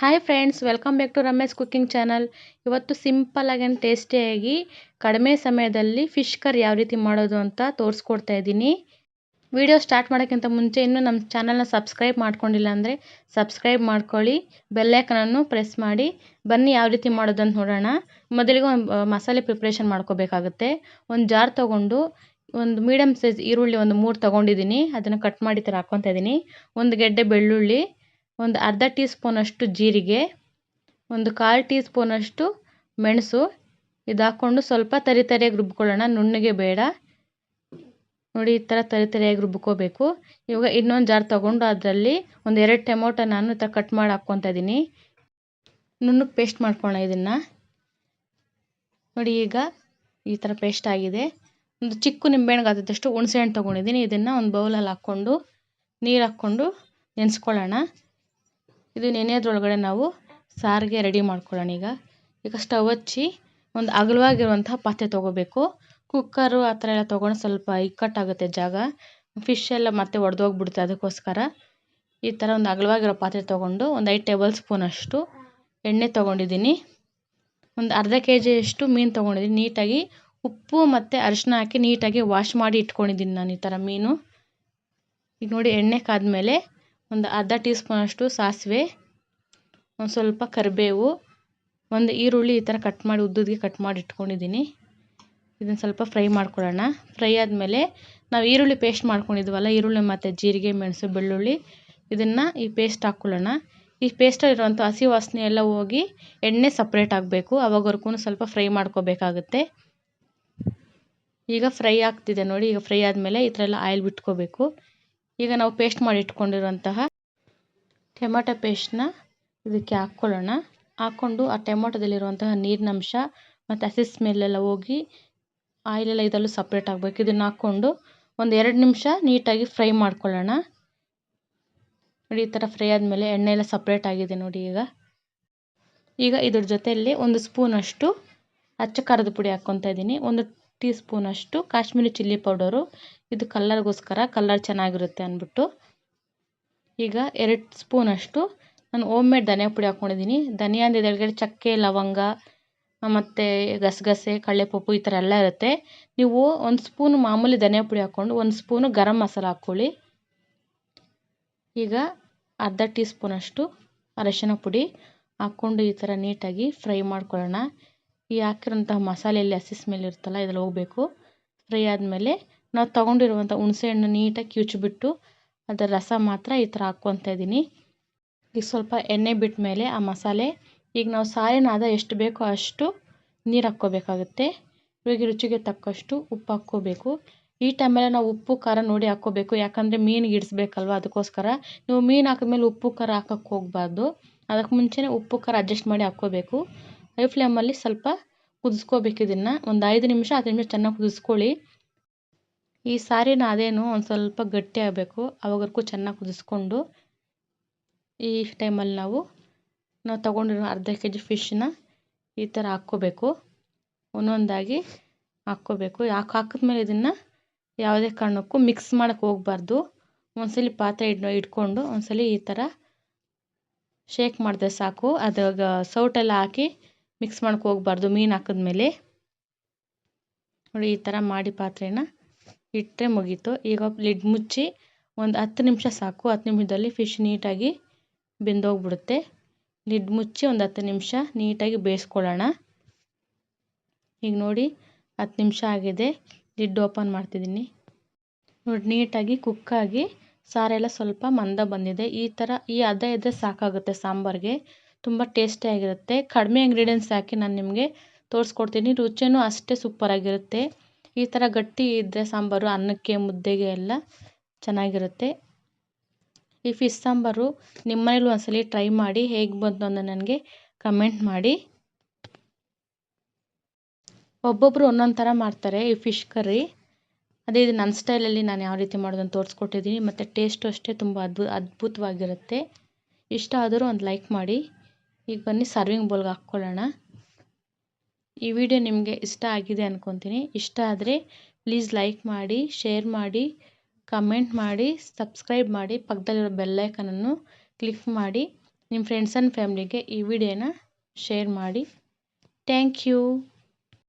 Hi friends welcome back to Ramesh cooking channel ಇವತ್ತು ಸಿಂಪಲ್ಲಾಗಿ and ಟೇಸ್ಟಿಯಾಗಿ ಕಡಿಮೆ ಸಮಯದಲ್ಲಿ ಫಿಶ್ ಕರಿ ಯಾವ ರೀತಿ ಮಾಡೋದು ಅಂತ ತೋರಿಸ್ಕೊಡ್ತಾ ಇದ್ದೀನಿ. ವಿಡಿಯೋ ಸ್ಟಾರ್ಟ್ ಮಾಡೋಕ್ಕಿಂತ ಮುಂಚೆ ಇನ್ನೂ ನಮ್ಮ ಚಾನಲ್ನ ಸಬ್ಸ್ಕ್ರೈಬ್ ಮಾಡ್ಕೊಂಡಿಲ್ಲ ಅಂದರೆ ಸಬ್ಸ್ಕ್ರೈಬ್ ಮಾಡ್ಕೊಳ್ಳಿ ಬೆಲ್ಲೈಕನನ್ನು ಪ್ರೆಸ್ ಮಾಡಿ, ಬನ್ನಿ ಯಾವ ರೀತಿ ಮಾಡೋದು ಅಂತ ನೋಡೋಣ. ಮೊದಲಿಗೆ ಒಂದು ಮಸಾಲೆ ಪ್ರಿಪ್ರೇಷನ್ ಮಾಡ್ಕೋಬೇಕಾಗುತ್ತೆ. ಒಂದು ಜಾರ್ ತೊಗೊಂಡು ಒಂದು ಮೀಡಿಯಮ್ ಸೈಜ್ ಈರುಳ್ಳಿ ಒಂದು ಮೂರು ತೊಗೊಂಡಿದ್ದೀನಿ. ಅದನ್ನು ಕಟ್ ಮಾಡಿ ಥರ ಹಾಕ್ಕೊತಾ ಇದ್ದೀನಿ ಒಂದು ಗೆಡ್ಡೆ ಬೆಳ್ಳುಳ್ಳಿ ಒಂದು ಅರ್ಧ ಟೀ ಸ್ಪೂನಷ್ಟು ಜೀರಿಗೆ, ಒಂದು ಕಾಲು ಟೀ ಸ್ಪೂನಷ್ಟು ಮೆಣಸು, ಇದು ಹಾಕ್ಕೊಂಡು ಸ್ವಲ್ಪ ತರಿ ತರಿಯಾಗಿ ರುಬ್ಕೊಳ್ಳೋಣ. ನುಣ್ಣಗೆ ಬೇಡ. ನೋಡಿ, ಈ ಥರ ತರಿ ತರಿಯಾಗಿ ರುಬ್ಕೋಬೇಕು. ಇವಾಗ ಇನ್ನೊಂದು ಜಾರ್ ತೊಗೊಂಡು ಅದರಲ್ಲಿ ಒಂದು ಎರಡು ಟೊಮೊಟೊ ನಾನು ಈ ಥರ ಕಟ್ ಮಾಡಿ ಹಾಕ್ಕೊತಾ ಇದ್ದೀನಿ. ನುಣ್ಣಗೆ ಪೇಸ್ಟ್ ಮಾಡ್ಕೊಳ್ಳೋಣ ಇದನ್ನು. ನೋಡಿ, ಈಗ ಈ ಥರ ಪೇಸ್ಟ್ ಆಗಿದೆ. ಒಂದು ಚಿಕ್ಕ ನಿಂಬೆಹಣ್ಣು ಆದಷ್ಟು ಹುಣಸೆಹಣ್ಣು ತೊಗೊಂಡಿದ್ದೀನಿ. ಇದನ್ನು ಒಂದು ಬೌಲಲ್ಲಿ ಹಾಕ್ಕೊಂಡು ನೀರು ಹಾಕ್ಕೊಂಡು ನೆನೆಸ್ಕೊಳ್ಳೋಣ. ಇದು ನೆನೆಯೋದ್ರೊಳಗಡೆ ನಾವು ಸಾರಿಗೆ ರೆಡಿ ಮಾಡ್ಕೊಳ್ಳೋಣ ಈಗ. ಈಗ ಸ್ಟವ್ ಹಚ್ಚಿ ಒಂದು ಅಗಲವಾಗಿರುವಂಥ ಪಾತ್ರೆ ತೊಗೋಬೇಕು. ಕುಕ್ಕರು ಆ ಥರ ಎಲ್ಲ ತೊಗೊಂಡು ಸ್ವಲ್ಪ ಇಕ್ಕಟ್ಟಾಗುತ್ತೆ ಜಾಗ. ಫಿಶ್ ಎಲ್ಲ ಮತ್ತೆ ಒಡೆದೋಗ್ಬಿಡುತ್ತೆ ಅದಕ್ಕೋಸ್ಕರ. ಈ ಥರ ಒಂದು ಅಗಲವಾಗಿರೋ ಪಾತ್ರೆ ತೊಗೊಂಡು ಒಂದು ಐದು ಟೇಬಲ್ ಸ್ಪೂನಷ್ಟು ಎಣ್ಣೆ ತೊಗೊಂಡಿದ್ದೀನಿ. ಒಂದು ಅರ್ಧ ಕೆ ಜಿಯಷ್ಟು ಮೀನು ತೊಗೊಂಡಿದ್ದೀನಿ. ನೀಟಾಗಿ ಉಪ್ಪು ಮತ್ತು ಅರಿಶಿನ ಹಾಕಿ ನೀಟಾಗಿ ವಾಶ್ ಮಾಡಿ ಇಟ್ಕೊಂಡಿದ್ದೀನಿ ನಾನು ಈ ಥರ ಮೀನು. ಈಗ ನೋಡಿ ಎಣ್ಣೆ ಕಾದ್ಮೇಲೆ ಒಂದು ಅರ್ಧ ಟೀ ಸ್ಪೂನಷ್ಟು ಸಾಸಿವೆ, ಒಂದು ಸ್ವಲ್ಪ ಕರಿಬೇವು, ಒಂದು ಈರುಳ್ಳಿ ಈ ಥರ ಕಟ್ ಮಾಡಿ ಉದ್ದುದ್ಗೆ ಕಟ್ ಮಾಡಿ ಇಟ್ಕೊಂಡಿದ್ದೀನಿ. ಇದನ್ನು ಸ್ವಲ್ಪ ಫ್ರೈ ಮಾಡ್ಕೊಳ್ಳೋಣ. ಫ್ರೈ ಆದಮೇಲೆ ನಾವು ಈರುಳ್ಳಿ ಪೇಸ್ಟ್ ಮಾಡ್ಕೊಂಡಿದ್ವಲ್ಲ, ಈರುಳ್ಳಿ ಮತ್ತು ಜೀರಿಗೆ, ಮೆಣಸು, ಬೆಳ್ಳುಳ್ಳಿ, ಇದನ್ನು ಈ ಪೇಸ್ಟ್ ಹಾಕ್ಕೊಳ್ಳೋಣ. ಈ ಪೇಸ್ಟಲ್ಲಿರುವಂಥ ಹಸಿ ವಾಸನೆ ಎಲ್ಲ ಹೋಗಿ ಎಣ್ಣೆ ಸಪ್ರೇಟ್ ಆಗಬೇಕು ಅವಾಗವರೆಗೂ ಸ್ವಲ್ಪ ಫ್ರೈ ಮಾಡ್ಕೋಬೇಕಾಗುತ್ತೆ. ಈಗ ಫ್ರೈ ಆಗ್ತಿದೆ ನೋಡಿ, ಈಗ ಫ್ರೈ ಆದಮೇಲೆ ಈ ಥರ ಎಲ್ಲ ಆಯಿಲ್ ಬಿಟ್ಕೋಬೇಕು. ಈಗ ನಾವು ಪೇಸ್ಟ್ ಮಾಡಿ ಇಟ್ಕೊಂಡಿರುವಂತಹ ಟೊಮೆಟೊ ಪೇಸ್ಟನ್ನ ಇದಕ್ಕೆ ಹಾಕ್ಕೊಳ್ಳೋಣ. ಹಾಕ್ಕೊಂಡು ಆ ಟೊಮೊಟೊದಲ್ಲಿರುವಂತಹ ನೀರಿನಂಶ ಮತ್ತು ಹಸಿ ಸ್ಮೆಲ್ಲೆಲ್ಲ ಹೋಗಿ ಆಯಿಲೆಲ್ಲ ಇದರಲ್ಲೂ ಸಪ್ರೇಟ್ ಆಗಬೇಕು. ಇದನ್ನು ಹಾಕ್ಕೊಂಡು ಒಂದು ಎರಡು ನಿಮಿಷ ನೀಟಾಗಿ ಫ್ರೈ ಮಾಡ್ಕೊಳ್ಳೋಣ. ನೋಡಿ, ಈ ಥರ ಫ್ರೈ ಆದಮೇಲೆ ಎಣ್ಣೆ ಎಲ್ಲ ಸಪ್ರೇಟ್ ಆಗಿದೆ ನೋಡಿ ಈಗ. ಈಗ ಇದ್ರ ಜೊತೆಯಲ್ಲಿ ಒಂದು ಸ್ಪೂನಷ್ಟು ಅಚ್ಚ ಖಾರದ ಪುಡಿ ಹಾಕ್ಕೊತಾ ಇದ್ದೀನಿ. ಒಂದು ಟೀ ಸ್ಪೂನಷ್ಟು ಕಾಶ್ಮೀರಿ ಚಿಲ್ಲಿ ಪೌಡರು. ಇದು ಕಲ್ಲರ್ಗೋಸ್ಕರ ಕಲ್ಲರ್ ಚೆನ್ನಾಗಿರುತ್ತೆ ಅಂದ್ಬಿಟ್ಟು. ಈಗ ಎರಡು ಸ್ಪೂನಷ್ಟು ನಾನು ಓಮ್ ಮೇಡ್ ಧನಿಯಾ ಪುಡಿ ಹಾಕ್ಕೊಂಡಿದ್ದೀನಿ ಧನಿಯಾ ಅಂದಿದ್ದೆಳಗಡೆ ಚಕ್ಕೆ, ಲವಂಗ, ಮತ್ತು ಗಸಗಸೆ, ಕಡಲೆಪಪ್ಪು ಈ ಥರ ಎಲ್ಲ ಇರುತ್ತೆ. ನೀವು ಒಂದು ಸ್ಪೂನು ಮಾಮೂಲಿ ಧನಿಯಾ ಪುಡಿ ಹಾಕ್ಕೊಂಡು ಒಂದು ಸ್ಪೂನು ಗರಂ ಮಸಾಲ ಹಾಕ್ಕೊಳ್ಳಿ. ಈಗ ಅರ್ಧ ಟೀ ಸ್ಪೂನಷ್ಟು ಅರಶಿನ ಪುಡಿ ಹಾಕ್ಕೊಂಡು ಈ ಥರ ನೀಟಾಗಿ ಫ್ರೈ ಮಾಡ್ಕೊಳ್ಳೋಣ. ಈ ಹಾಕಿರೋಂತಹ ಮಸಾಲೆಯಲ್ಲಿ ಹಸಿ ಸ್ಮೆಲ್ ಇರುತ್ತಲ್ಲ, ಇದ್ರಲ್ಲಿ ಹೋಗಬೇಕು. ಫ್ರೈ ಆದಮೇಲೆ ನಾವು ತೊಗೊಂಡಿರುವಂಥ ಹುಣಸೆಹಣ್ಣು ನೀಟಾಗಿ ಕಿವುಚ್ಬಿಟ್ಟು ಅದರ ರಸ ಮಾತ್ರ ಈ ಥರ ಹಾಕ್ಕೊತಾ ಇದ್ದೀನಿ. ಈಗ ಸ್ವಲ್ಪ ಎಣ್ಣೆ ಬಿಟ್ಟ ಮೇಲೆ ಆ ಮಸಾಲೆ, ಈಗ ನಾವು ಸಾರಿನಾದ ಎಷ್ಟು ಬೇಕೋ ಅಷ್ಟು ನೀರು ಹಾಕ್ಕೋಬೇಕಾಗುತ್ತೆ. ಇವಾಗ ರುಚಿಗೆ ತಕ್ಕಷ್ಟು ಉಪ್ಪು ಹಾಕ್ಕೋಬೇಕು. ಈ ಟೈಮಲ್ಲಿ ನಾವು ಉಪ್ಪು, ಖಾರ ನೋಡಿ ಹಾಕ್ಕೋಬೇಕು. ಯಾಕಂದರೆ ಮೀನು ಗಿಡಿಸ್ಬೇಕಲ್ವ ಅದಕ್ಕೋಸ್ಕರ. ನೀವು ಮೀನು ಹಾಕಿದ್ಮೇಲೆ ಉಪ್ಪು, ಖಾರ ಹಾಕಕ್ಕೆ ಹೋಗಬಾರ್ದು. ಅದಕ್ಕೆ ಮುಂಚೆನೇ ಉಪ್ಪು, ಖಾರ ಅಡ್ಜಸ್ಟ್ ಮಾಡಿ ಹಾಕ್ಕೋಬೇಕು. ಹೈ ಫ್ಲೇಮಲ್ಲಿ ಸ್ವಲ್ಪ ಕುದಿಸ್ಕೋಬೇಕು ಇದನ್ನು. ಒಂದು ಐದು ನಿಮಿಷ, ಹತ್ತು ನಿಮಿಷ ಚೆನ್ನಾಗಿ ಕುದಿಸ್ಕೊಳ್ಳಿ. ಈ ಸಾರಿನ ಅದೇನು ಒಂದು ಸ್ವಲ್ಪ ಗಟ್ಟಿ ಆಗಬೇಕು. ಅವಾಗವರೆಗೂ ಚೆನ್ನಾಗಿ ಕುದಿಸ್ಕೊಂಡು ಈ ಟೈಮಲ್ಲಿ ನಾವು ನಾವು ತೊಗೊಂಡಿರೋ ಅರ್ಧ ಕೆ ಜಿ ಫಿಶ್ನ ಈ ಥರ ಹಾಕ್ಕೋಬೇಕು. ಒಂದೊಂದಾಗಿ ಹಾಕ್ಕೋಬೇಕು. ಯಾಕೆ ಹಾಕಿದ್ಮೇಲೆ ಇದನ್ನು ಯಾವುದೇ ಕಾರಣಕ್ಕೂ ಮಿಕ್ಸ್ ಮಾಡೋಕ್ಕೆ ಹೋಗಬಾರ್ದು. ಒಂದ್ಸಲ ಪಾತ್ರೆ ಇಡ್, ಇಟ್ಕೊಂಡು ಒಂದ್ಸಲಿ ಈ ಥರ ಶೇಕ್ ಮಾಡಿದ್ರೆ ಸಾಕು. ಅದಾಗ ಸೌಟೆಲ್ಲ ಹಾಕಿ ಮಿಕ್ಸ್ ಮಾಡೋಕ್ಕೆ ಹೋಗ್ಬಾರ್ದು, ಮೀನು ಹಾಕಿದ್ಮೇಲೆ ನೋಡಿ, ಈ ಥರ ಮಾಡಿ ಪಾತ್ರೆನ ಇಟ್ಟರೆ ಮುಗೀತು. ಈಗ ಲಿಡ್ ಮುಚ್ಚಿ ಒಂದು ಹತ್ತು ನಿಮಿಷ ಸಾಕು. ಹತ್ತು ನಿಮಿಷದಲ್ಲಿ ಫಿಶ್ ನೀಟಾಗಿ ಬೆಂದೋಗ್ಬಿಡುತ್ತೆ. ಲಿಡ್ ಮುಚ್ಚಿ ಒಂದು ಹತ್ತು ನಿಮಿಷ ನೀಟಾಗಿ ಬೇಯಿಸ್ಕೊಳ್ಳೋಣ. ಈಗ ನೋಡಿ, ಹತ್ತು ನಿಮಿಷ ಆಗಿದೆ. ಲಿಡ್ ಓಪನ್ ಮಾಡ್ತಿದ್ದೀನಿ. ನೋಡಿ, ನೀಟಾಗಿ ಕುಕ್ಕಾಗಿ ಸಾರೆಲ್ಲ ಸ್ವಲ್ಪ ಮಂದ ಬಂದಿದೆ. ಈ ಥರ ಈ ಅದ ಇದ್ದರೆ ಸಾಕಾಗುತ್ತೆ ಸಾಂಬಾರಿಗೆ. ತುಂಬ ಟೇಸ್ಟಿಯಾಗಿರುತ್ತೆ ಕಡಿಮೆ ಇಂಗ್ರೀಡಿಯೆಂಟ್ಸ್ ಹಾಕಿ ನಾನು ನಿಮಗೆ ತೋರಿಸ್ಕೊಡ್ತೀನಿ. ರುಚಿಯೂ ಅಷ್ಟೇ ಸೂಪರಾಗಿರುತ್ತೆ ಈ ಥರ ಗಟ್ಟಿ ಇದ್ದರೆ ಸಾಂಬಾರು, ಅನ್ನಕ್ಕೆ, ಮುದ್ದೆಗೆ ಎಲ್ಲ ಚೆನ್ನಾಗಿರುತ್ತೆ. ಈ ಫಿಶ್ ಸಾಂಬಾರು ನಿಮ್ಮ ಮನೇಲೂ ಒಂದ್ಸಲ ಟ್ರೈ ಮಾಡಿ ಹೇಗೆ ಬಂತು ಅಂತ ನನಗೆ ಕಮೆಂಟ್ ಮಾಡಿ. ಒಬ್ಬೊಬ್ಬರು ಒಂದೊಂದು ಥರ ಮಾಡ್ತಾರೆ ಈ ಫಿಶ್ ಕರ್ರಿ ಅದೇ ಇದು ನನ್ನ ಸ್ಟೈಲಲ್ಲಿ ನಾನು ಯಾವ ರೀತಿ ಮಾಡೋದನ್ನು ತೋರಿಸ್ಕೊಟ್ಟಿದ್ದೀನಿ ಮತ್ತು ಟೇಸ್ಟು ಅಷ್ಟೇ ತುಂಬ ಅದ್ಭು, ಅದ್ಭುತವಾಗಿರುತ್ತೆ. ಇಷ್ಟ ಆದರೂ ಒಂದು ಲೈಕ್ ಮಾಡಿ. ಈಗ ಬನ್ನಿ ಸರ್ವಿಂಗ್ ಬೌಲ್ಗೆ ಹಾಕ್ಕೊಳ್ಳೋಣ. ಈ ವಿಡಿಯೋ ನಿಮಗೆ ಇಷ್ಟ ಆಗಿದೆ ಅಂದ್ಕೊತೀನಿ ಇಷ್ಟ ಆದರೆ ಪ್ಲೀಸ್ ಲೈಕ್ ಮಾಡಿ ಶೇರ್ ಮಾಡಿ ಕಮೆಂಟ್ ಮಾಡಿ ಸಬ್ಸ್ಕ್ರೈಬ್ ಮಾಡಿ, ಪಕ್ಕದಲ್ಲಿರೋ ಬೆಲ್ಲೈಕನನ್ನು ಕ್ಲಿಕ್ ಮಾಡಿ ನಿಮ್ಮ ಫ್ರೆಂಡ್ಸ್ ಆ್ಯಂಡ್ ಫ್ಯಾಮ್ಲಿಗೆ ಈ ವಿಡಿಯೋನ ಶೇರ್ ಮಾಡಿ. Thank you